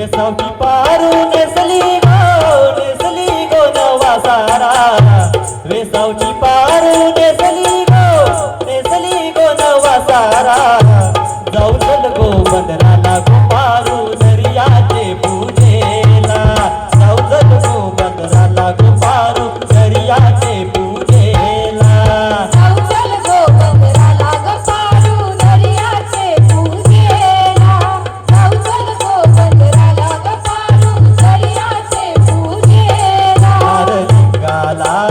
नेसली पारू नेसली गो नेसली गो नवा सारा। वेसावची पारू नेसली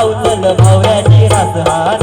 भाऊ चल भावऱ्याची हात हात